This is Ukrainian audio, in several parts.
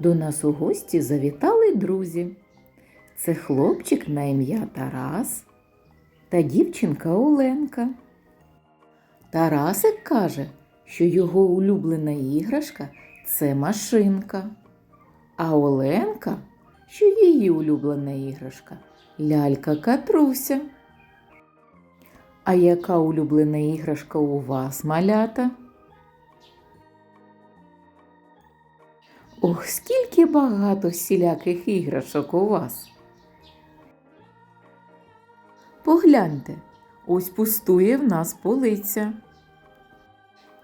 До нас у гості завітали друзі. Це хлопчик на ім'я Тарас та дівчинка Оленка. Тарасик каже, що його улюблена іграшка це машинка. А Оленка, що її улюблена іграшка лялька Катруся. А яка улюблена іграшка у вас, малята? Ох, скільки багато всіляких іграшок у вас. Погляньте, ось пустує в нас полиця.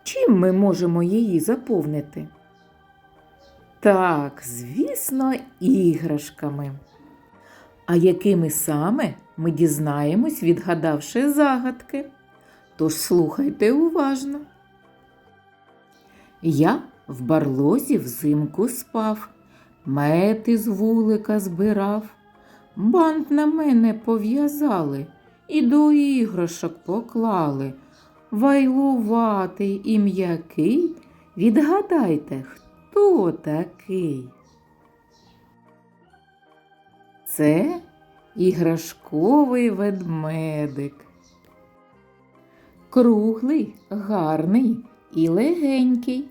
Чим ми можемо її заповнити? Так, звісно, іграшками. А якими саме ми дізнаємось, відгадавши загадки? Тож слухайте уважно. Я в барлозі взимку спав, мед із вулика збирав, бант на мене пов'язали і до іграшок поклали. Вайлуватий і м'який, відгадайте, хто такий? Це іграшковий ведмедик. Круглий, гарний і легенький,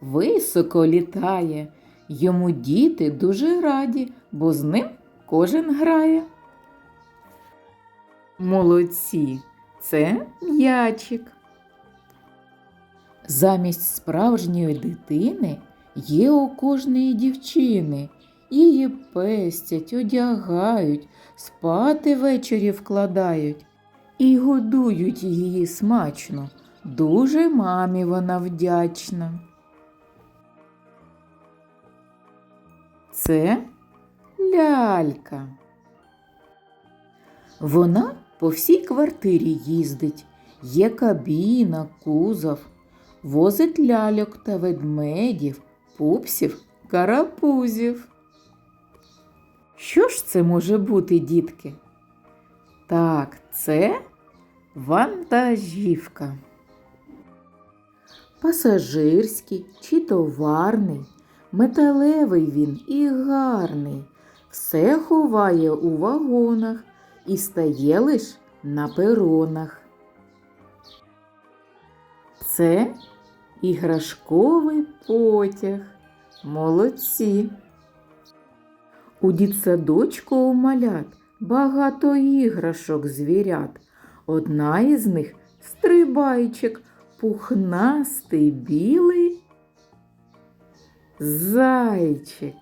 високо літає. Йому діти дуже раді, бо з ним кожен грає. Молодці, це м'ячик. Замість справжньої дитини є у кожної дівчини. Її пестять, одягають, спати ввечері вкладають і годують її смачно. Дуже мамі вона вдячна. Це лялька. Вона по всій квартирі їздить, є кабіна, кузов, возить ляльок та ведмедів, пупсів, карапузів. Що ж це може бути, дітки? Так, це вантажівка. Пасажирський чи товарний, металевий він і гарний, все ховає у вагонах і стає лиш на перонах. Це іграшковий потяг. Молодці. У дітсадочку у малят багато іграшок звірят. Одна із них стрибайчик, пухнастий білий зайчик.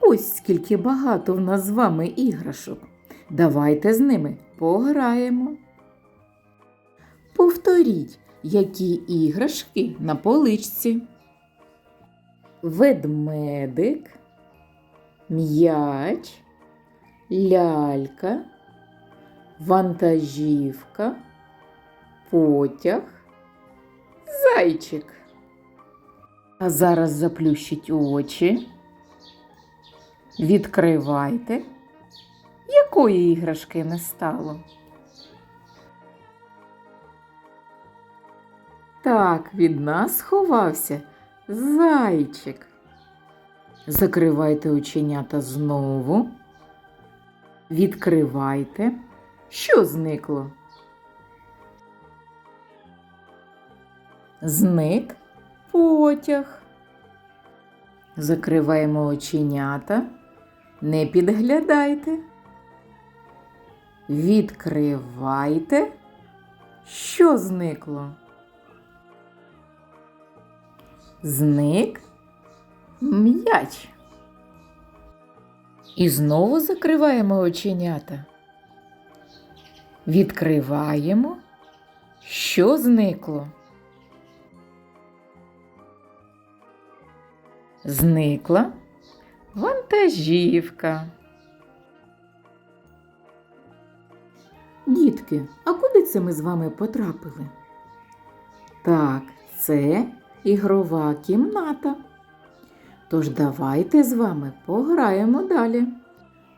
Ось скільки багато в нас з вами іграшок. Давайте з ними пограємо. Повторіть, які іграшки на поличці. Ведмедик, м'яч, лялька, вантажівка, потяг, зайчик. А зараз заплющіть очі. Відкривайте. Якої іграшки не стало? Так, від нас сховався зайчик. Закривайте оченята знову. Відкривайте. Що зникло? Зник потяг. Закриваємо оченята. Не підглядайте. Відкривайте. Що зникло? Зник м'яч. І знову закриваємо оченята. Відкриваємо. Що зникло? Зникла вантажівка. Дітки, а куди це ми з вами потрапили? Так, це ігрова кімната. Тож давайте з вами пограємо далі.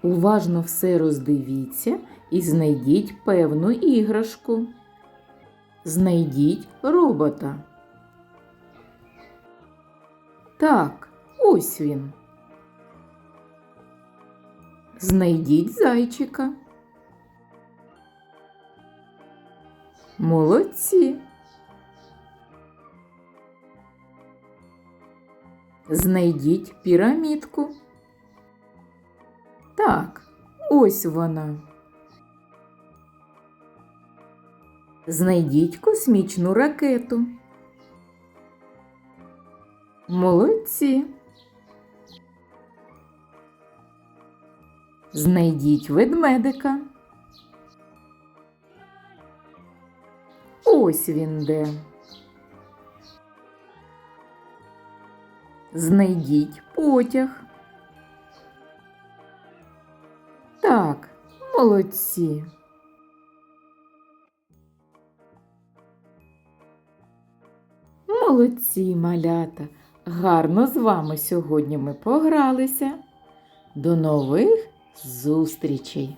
Уважно все роздивіться і знайдіть певну іграшку. Знайдіть робота. Так, Ось він. Знайдіть зайчика. Молодці. Знайдіть пірамідку. Так, ось вона. Знайдіть космічну ракету. Молодці. Знайдіть ведмедика. Ось він де. Знайдіть потяг. Так, молодці. Молодці, малята. Гарно з вами сьогодні ми погралися. До нових зустрічей!